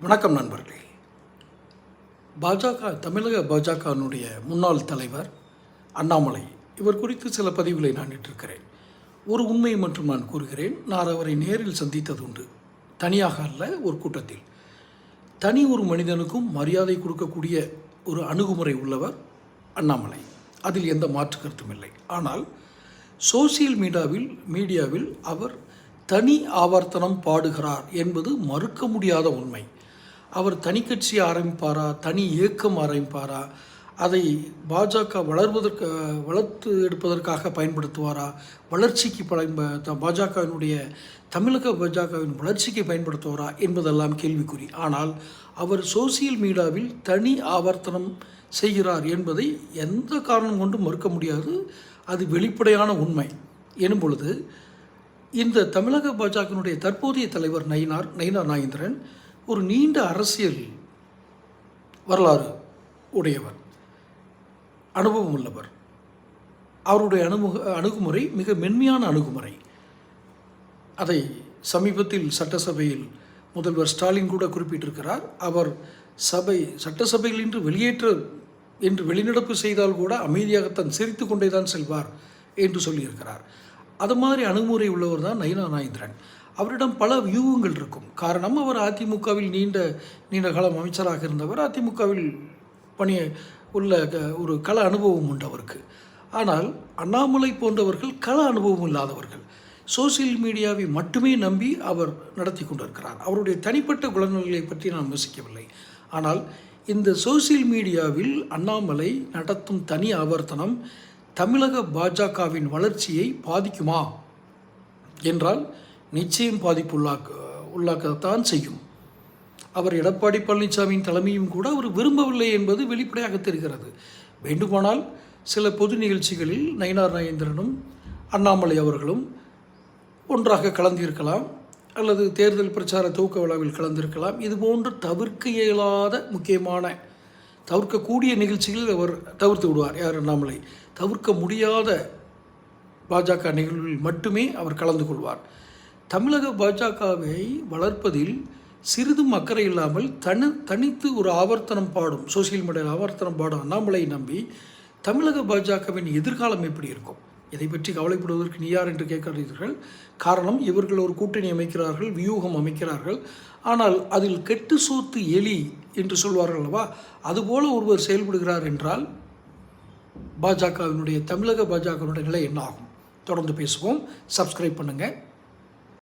வணக்கம் நண்பர்களே. பாஜக தமிழக பாஜகவினுடைய முன்னாள் தலைவர் அண்ணாமலை இவர் குறித்து சில பதிவுகளை நான் இட்டிருக்கிறேன். ஒரு உண்மை மட்டும் நான் கூறுகிறேன். நான் அவரை நேரில் சந்தித்தது உண்டு. தனியாக அல்ல ஒரு கூட்டத்தில். தனி ஒரு மனிதனுக்கும் மரியாதை கொடுக்கக்கூடிய ஒரு அணுகுமுறை உள்ளவர் அண்ணாமலை. அதில் எந்த மாற்று கருத்தும் இல்லை. ஆனால் சோசியல் மீடியாவில் மீடியாவில் அவர் தனி ஆவர்த்தனம் பாடுகிறார் என்பது மறுக்க முடியாத உண்மை. அவர் தனி கட்சி ஆரம்பிப்பாரா தனி இயக்கம் ஆரம்பிப்பாரா அதை பாஜக வளர்வதற்கு வளர்த்து எடுப்பதற்காக பயன்படுத்துவாரா வளர்ச்சிக்கு பயன்ப த- பாஜகவினுடைய தமிழக பாஜகவின் வளர்ச்சிக்கு பயன்படுத்துவாரா என்பதெல்லாம் கேள்விக்குறி. ஆனால் அவர் சோசியல் மீடியாவில் தனி ஆவர்த்தனம் செய்கிறார் என்பதை எந்த காரணம் கொண்டும் மறுக்க முடியாது. அது வெளிப்படையான உண்மை. எனும் பொழுது இந்த தமிழக பாஜகவினுடைய தற்போதைய தலைவர் நயினார் நயினார் நாகேந்திரன் ஒரு நீண்ட அரசியல் வரலாறு உடையவர் அனுபவம் உள்ளவர். அவருடைய அணுமுக அணுகுமுறை மிக மென்மையான அணுகுமுறை. அதை சமீபத்தில் சட்டசபையில் முதல்வர் ஸ்டாலின் கூட குறிப்பிட்டிருக்கிறார். அவர் சபை சட்டசபையில் இன்று வெளியேற்ற என்று வெளிநடப்பு செய்தால் கூட அமைதியாகத்தான் சிரித்து கொண்டே தான் செல்வார் என்று சொல்லியிருக்கிறார். அது மாதிரி அணுகுமுறை உள்ளவர் தான் நயினா நாயந்திரன். அவரிடம் பல வியூகங்கள் இருக்கும். காரணம் அவர் அதிமுகவில் நீண்ட நீண்ட காலம் அமைச்சராக இருந்தவர். அதிமுகவில் பணி உள்ள க- ஒரு கள அனுபவம் உண்டு அவருக்கு. ஆனால் அண்ணாமலை போன்றவர்கள் கள அனுபவம் இல்லாதவர்கள். சோசியல் மீடியாவை மட்டுமே நம்பி அவர் நடத்தி கொண்டிருக்கிறார். அவருடைய தனிப்பட்ட குணநலங்களை பற்றி நான் விமர்சிக்கவில்லை. ஆனால் இந்த சோசியல் மீடியாவில் அண்ணாமலை நடத்தும் தனி ஆவர்த்தனம் தமிழக பாஜகவின் வளர்ச்சியை பாதிக்குமா? என்றால் நிச்சயம் பாதிப்பு உள்ளாக்க உள்ளாக்கத்தான் செய்யும். அவர் எடப்பாடி பழனிசாமியின் தலைமையும் கூட அவர் விரும்பவில்லை என்பது வெளிப்படையாக தெரிகிறது. வேண்டுமானால் சில பொது நிகழ்ச்சிகளில் நயினார் நயேந்திரனும் அண்ணாமலை அவர்களும் ஒன்றாக கலந்திருக்கலாம் அல்லது தேர்தல் பிரச்சார துவக்க விழாவில் கலந்திருக்கலாம். இது போன்று தவிர்க்க இயலாத முக்கியமான தவிர்க்கக்கூடிய நிகழ்ச்சிகளில் அவர் தவிர்த்து விடுவார். யார் அண்ணாமலை? தவிர்க்க முடியாத பாஜக நிகழ்வில் மட்டுமே அவர் கலந்து கொள்வார். தமிழக பாஜகவை வளர்ப்பதில் சிறிதும் அக்கறை இல்லாமல் தனி தனித்து ஒரு ஆவர்த்தனம் பாடும் சோசியல் மீடியாவில் ஆவர்த்தனம் பாடும் அண்ணாமலை நம்பி தமிழக பாஜகவின் எதிர்காலம் எப்படி இருக்கும்? இதை பற்றி கவலைப்படுவதற்கு நீ யார் என்று கேட்கிறீர்கள் காரணம் இவர்கள் ஒரு கூட்டணி அமைக்கிறார்கள் வியூகம் அமைக்கிறார்கள். ஆனால் அதில் கெட்டு சோத்து எலி என்று சொல்வார்கள் அல்லவா? அதுபோல ஒருவர் செயல்படுகிறார் என்றால் பாஜகவினுடைய தமிழக பாஜகவினுடைய நிலை என்ன ஆகும்? தொடர்ந்து பேசுவோம். சப்ஸ்கிரைப் பண்ணுங்கள்